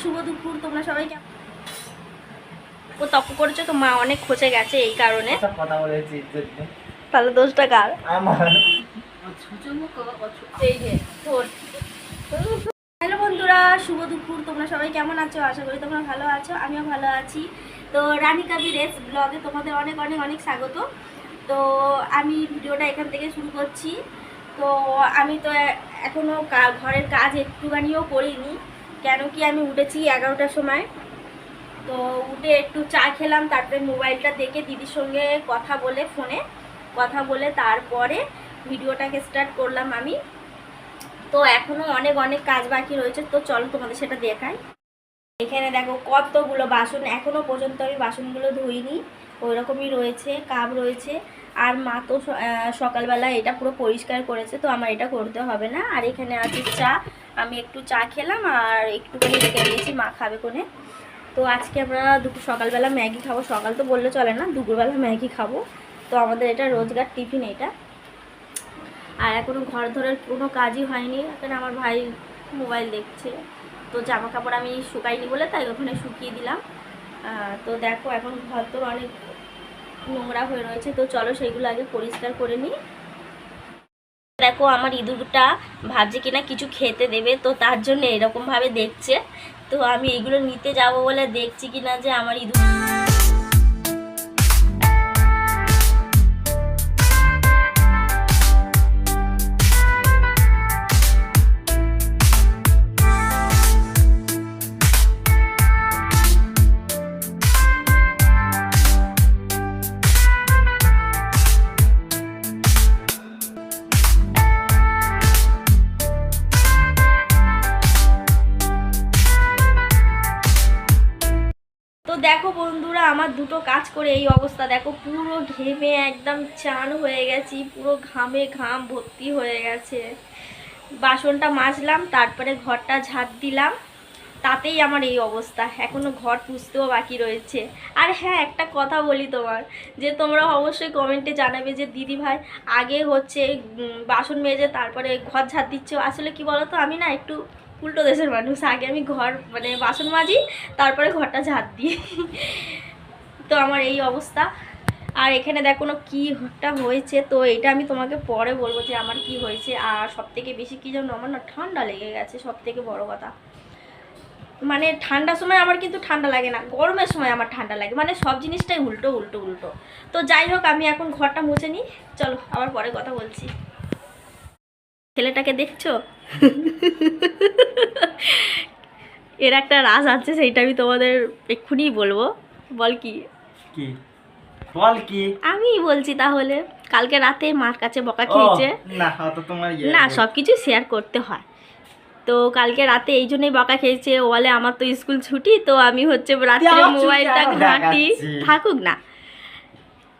শুভ দুপুর তোমরা সবাই কেমন? ও তপ করেছে তো মা অনেক খোঁচে গেছে এই কারণে। কথা বলেছি তাহলে দোষটা কার? আমার। হ্যালো বন্ধুরা শুভ দুপুর তোমরা সবাই কেমন আছো? আশা করি তোমরা ভালো আছো আমিও ভালো আছি। তো রানী কাবি রেস ব্লগে তোমাদের অনেক অনেক অনেক স্বাগত। তো আমি ভিডিওটা এখান থেকে শুরু করছি। তো আমি তো এখনও ঘরের কাজ একটুখানিও করিনি। কেন কি আমি উঠেছি এগারোটার সময়? তো উঠে একটু চা খেলাম, তারপরে মোবাইলটা দেখে দিদির সঙ্গে কথা বলে ফোনে, কথা বলে তারপরে ভিডিওটাকে স্টার্ট করলাম আমি। তো এখনও অনেক অনেক কাজ বাকি রয়েছে, তো চলো তোমাদের সেটা দেখাই। এখানে দেখো কতগুলো বাসন এখনও পর্যন্ত আমি বাসনগুলো ধুইনি ওই রকমই রয়েছে, কাপ রয়েছে। আর মা তো সকালবেলা এটা পুরো পরিষ্কার করেছে, তো আমার এটা করতে হবে না। আর এখানে আছে চা আমি একটু চা খেলাম আর একটুখানি রেখে দিয়েছি, মা খাবে কোনে। তো আজকে আমরা দুপুর সকালবেলা ম্যাগি খাব। সকাল তো বললে চলে না, দুপুরবেলা ম্যাগি খাব। তো আমাদের এটা রোজগার টিফিন এটা। আর এখনও ঘর ধরার কোনো কাজই হয়নি এখানে আমার ভাই মোবাইল দেখছে। তো জামা কাপড় আমি শুকাইনি বলে তাই ওখানে শুকিয়ে দিলাম। তো দেখো এখন ঘর তো অনেক নোংরা হয়ে রয়েছে, তো চলো সেইগুলো আগে পরিষ্কার করে নিই। দেখো আমার ইঁদুরটা ভাবছে কিনা কিছু খেতে দেবে, তো তার জন্য এরকমভাবে দেখছে। তো আমি এগুলো নিতে যাব বলে দেখছি কিনা যে আমার ইঁদুর দেখো বন্ধুরা, আমার দুটো কাজ করে এই অবস্থা। দেখো, পুরো ঘেমে একদম চান হয়ে গেছি, পুরো ঘামে ঘাম ভর্তি হয়ে গেছে। বাসনটা মাজলাম, তারপরে ঘরটা ঝাঁট দিলাম। তাতেই আমার এই অবস্থা এখনও ঘর পুষতেও বাকি রয়েছে। আর হ্যাঁ একটা কথা বলি তোমার, যে তোমরা অবশ্যই কমেন্টে জানাবে যে, দিদি ভাই, আগে হচ্ছে বাসন মেজে তারপরে ঘর ঝাঁট দিচ্ছ। আসলে কি বলো তো আমি না একটু উল্টো দেশের মানুষ। আগে আমি ঘর মানে বাসন মাজি, তারপরে ঘরটা ঝাঁট দিই। তো আমার এই অবস্থা। আর এখানে দেখো না কীটা হয়েছে। তো এটা আমি তোমাকে পরে বলব যে আমার কি হয়েছে। আর সব থেকে বেশি কী যেন আমার না ঠান্ডা লেগে গেছে সব থেকে বড় কথা। মানে ঠান্ডার সময় আমার কিন্তু ঠান্ডা লাগে না। গরমের সময় আমার ঠান্ডা লাগে। মানে সব জিনিসটাই উল্টো উল্টো উল্টো। তো যাই হোক, আমি এখন ঘরটা মুছে নিই। চলো, আবার পরে কথা বলছি। ছেলেটাকে দেখছ? এর একটা রাজ আছে সেইটা আমি তোমাদের এক্ষুনি বলব। বল কি? কি? বল কি? আমি বলছি তাহলে। কালকে রাতে মার কাছে বকা খেয়েছে। না তোমার ইয়ে না সব কিছু শেয়ার করতে হয়। তো কালকে রাতে এই জন্যই বকা খেয়েছে। বলে আমার তো স্কুল ছুটি তো আমি হচ্ছে রাত্রে মোবাইলটা ঘাঁটি থাকুক না।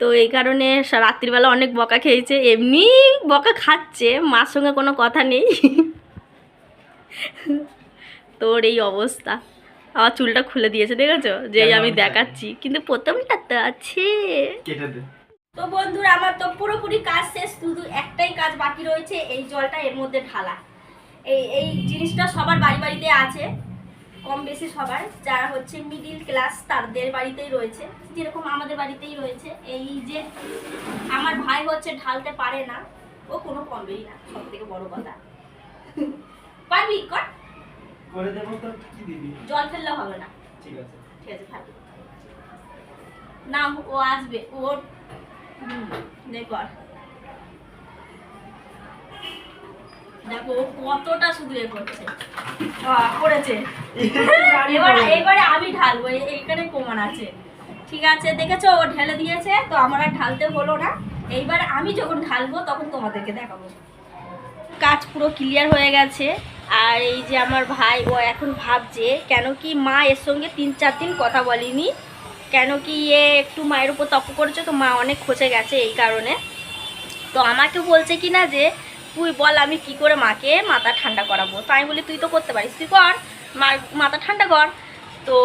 তো এই কারণে রাত্রিবেলা অনেক বকা খেয়েছে। এমনি বকা খাচ্ছে মার সঙ্গে কোনো কথা নেই। তোর এই অবস্থা। আমার চুলটা খুলে দিয়েছে দেখেছ? যে আমি দেখাচ্ছি। কিন্তু প্রথমটা তো আছে। তো বন্ধুরা আমার তো পুরোপুরি কাজ শেষ শুধু একটাই কাজ বাকি রয়েছে এই জলটা এর মধ্যে ঢালা। এই এই জিনিসটা সবার বাড়ি বাড়িতে আছে কম বেশি সবার। যারা হচ্ছে মিডিল ক্লাস তাদের বাড়িতেই রয়েছে। যেরকম আমাদের বাড়িতেই রয়েছে। এই যে আমার ভাই হচ্ছে ঢালতে পারে না ও কোনো কমবেই না সব থেকে বড় কথা। পারবি? কর। করে দেবো তো কি দিবি? জল ফেললে হবে না। ঠিক আছে। ঠিক আছে থাক। না ও আসবে। ওর হুম, নে কর। দেখো ও কতটা শুধু এ করছে। করেছে। এবার এবারে আমি ঢালবো এইখানে প্রমাণ আছে। ঠিক আছে দেখেছ? ও ঢেলে দিয়েছে তো আমার আর ঢালতে হলো না। এইবার আমি যখন ঢালবো তখন তোমাদেরকে দেখাবো। কাজ পুরো ক্লিয়ার হয়ে গেছে। আর এই যে আমার ভাই, ও এখন ভাবছে কেন কি মা এর সঙ্গে তিন চার দিন কথা বলিনি। কেন কি এ একটু মায়ের উপর তপ করেছে, তো মা অনেক খোঁচে গেছে এই কারণে। তো আমাকে বলছে কি না যে, তুই বল আমি কি করে মাকে মাথা ঠান্ডা করাবো? তো আমি বলি, তুই তো করতে পারিস, তুই কর মাথা ঠান্ডা কর। তো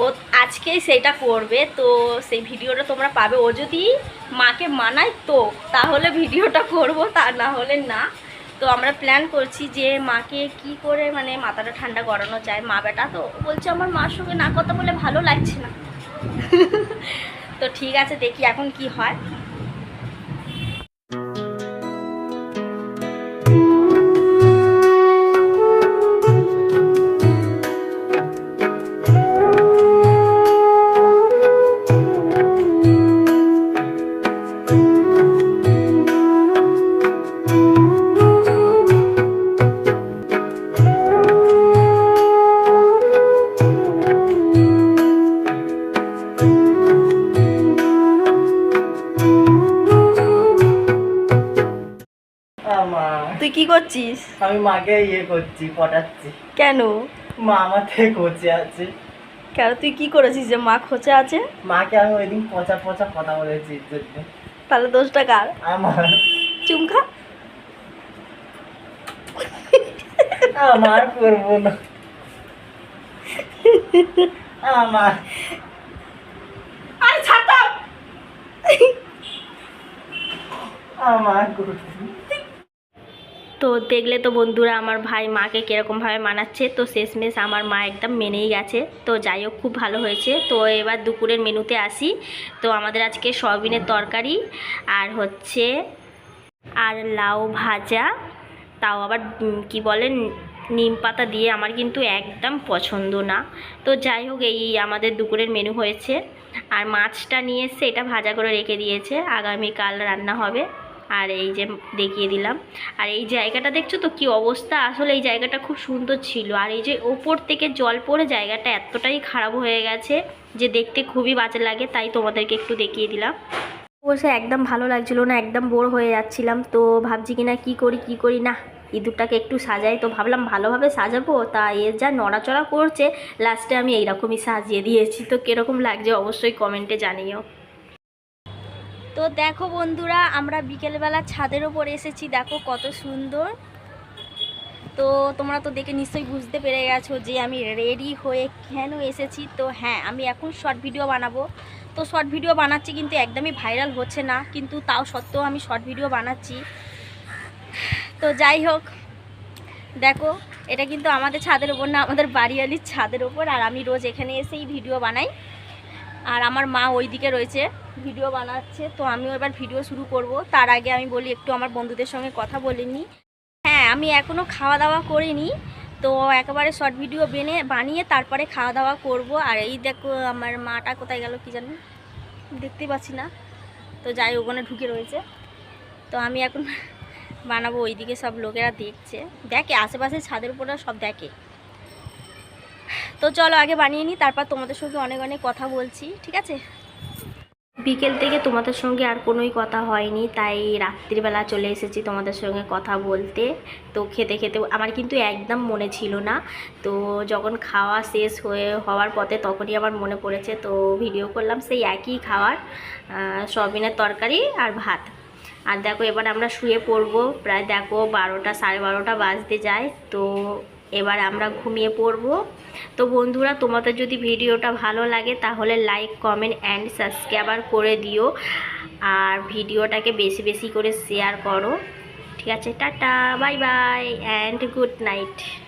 ও আজকেই সেইটা করবে, তো সেই ভিডিওটা তোমরা পাবে। ও যদি মাকে মানায় তো, তাহলে ভিডিওটা করব, তা না হলে না। তো আমরা প্ল্যান করছি যে মাকে কি করে মানে মাথাটা ঠান্ডা করানো যায়, মা বেটা তো বলছে, আমার মার সঙ্গে না কথা বলে ভালো লাগছে না। তো ঠিক আছে, দেখি এখন কি হয়। করছিস? আমি মাকে ইয়ে করছি পটাচ্ছি। কেন? মা আমার থেকে কোচে আছে। কেন? তুই কি করেছিস যে মা খোঁচে আছে? মাকে আমি ওই দিন পচা পচা কথা বলেছি তাহলে দোষটা কার? আমার। চুমখা আমার করব না। আমার। আরে ছাড় আমার করব তো দেখলে তো বন্ধুরা আমার ভাই মাকে কীরকমভাবে মানাচ্ছে। তো শেষমেশ আমার মা একদম মেনেই গেছে। তো যাই হোক, খুব ভালো হয়েছে। তো এবার দুপুরের মেনুতে আসি। তো আমাদের আজকে সয়াবিনের তরকারি আর হচ্ছে আর লাউ ভাজা। তাও আবার কি বলেন নিম পাতা দিয়ে আমার কিন্তু একদম পছন্দ না। তো যাই হোক, এই আমাদের দুপুরের মেনু হয়েছে। আর মাছটা নিয়ে এসে এটা ভাজা করে রেখে দিয়েছে। আগামীকাল রান্না হবে। আর এই যে দেখিয়ে দিলাম। আর এই জায়গাটা দেখছ তো কি অবস্থা? আসলে এই জায়গাটা খুব সুন্দর ছিল। আর এই যে ওপর থেকে জল পড়ে জায়গাটা এতটাই খারাপ হয়ে গেছে যে দেখতে খুবই বাজে লাগে, তাই তোমাদেরকে একটু দেখিয়ে দিলাম। বসে একদম ভালো লাগছিল না, একদম বোর হয়ে যাচ্ছিলাম। তো ভাবছি কি না কী করি কী করি না? ইঁদুরটাকে একটু সাজাই। তো ভাবলাম ভালোভাবে সাজাবো, তা এর যা নড়াচড়া করছে লাস্টে আমি এইরকমই সাজিয়ে দিয়েছি। তো কীরকম লাগছে অবশ্যই কমেন্টে জানিও। তো দেখো বন্ধুরা, আমরা বিকেলবেলা ছাদের ওপর এসেছি। দেখো কত সুন্দর। তো তোমরা তো দেখে নিশ্চয়ই বুঝতে পেরে গেছো যে আমি রেডি হয়ে কেন এসেছি। তো হ্যাঁ আমি এখন শর্ট ভিডিও বানাবো। তো শর্ট ভিডিও বানাচ্ছি কিন্তু একদমই ভাইরাল হচ্ছে না, কিন্তু তাও সত্ত্বেও আমি শর্ট ভিডিও বানাচ্ছি। তো যাই হোক, দেখো, এটা কিন্তু আমাদের ছাদের ওপর না, আমাদের বাড়িয়ালির ছাদের ওপর আর আমি রোজ এখানে এসেই ভিডিও বানাই। আর আমার মা ওই দিকে রয়েছে, ভিডিও বানাচ্ছে। তো আমিও এবার ভিডিও শুরু করব। তার আগে আমি বলি, একটু আমার বন্ধুদের সঙ্গে কথা বলে নিই। হ্যাঁ আমি এখনও খাওয়া দাওয়া করিনি। তো একেবারে শর্ট ভিডিও বেনে, বানিয়ে তারপরে খাওয়া দাওয়া করব। আর এই দেখো, আমার মাটা কোথায় গেল কি জানি? দেখতে পাচ্ছি না। তো যাই, ওখানে ঢুকে রয়েছে। তো আমি এখন বানাবো, ওইদিকে সব লোকেরা দেখছে। দেখে আশেপাশে ছাদের উপরে সব দেখে। তো চলো আগে বানিয়ে নিই তারপর তোমাদের সঙ্গে অনেক অনেক কথা বলছি ঠিক আছে? বিকেল থেকে তোমাদের সঙ্গে আর কোনোই কথা হয়নি তাই রাত্রিবেলা চলে এসেছি তোমাদের সঙ্গে কথা বলতে। তো খেতে খেতে আমার কিন্তু একদম মনে ছিল না তো যখন খাওয়া শেষ হয়ে হওয়ার পথে তখনই আমার মনে পড়েছে তো ভিডিও করলাম সেই একই খাওয়ার আহ, সয়াবিনের তরকারি আর ভাত। আর দেখো এবার আমরা শুয়ে পড়ব প্রায় দেখো বারোটা সাড়ে বারোটা বাজতে যায় তো এবার আমরা ঘুমিয়ে পড়ব। তো বন্ধুরা, তোমাদের যদি ভিডিওটা ভালো লাগে, তাহলে লাইক কমেন্ট অ্যান্ড সাবস্ক্রাইবার করে দিও। আর ভিডিওটাকে বেশি বেশি করে শেয়ার করো। ঠিক আছে, tata bye bye and good night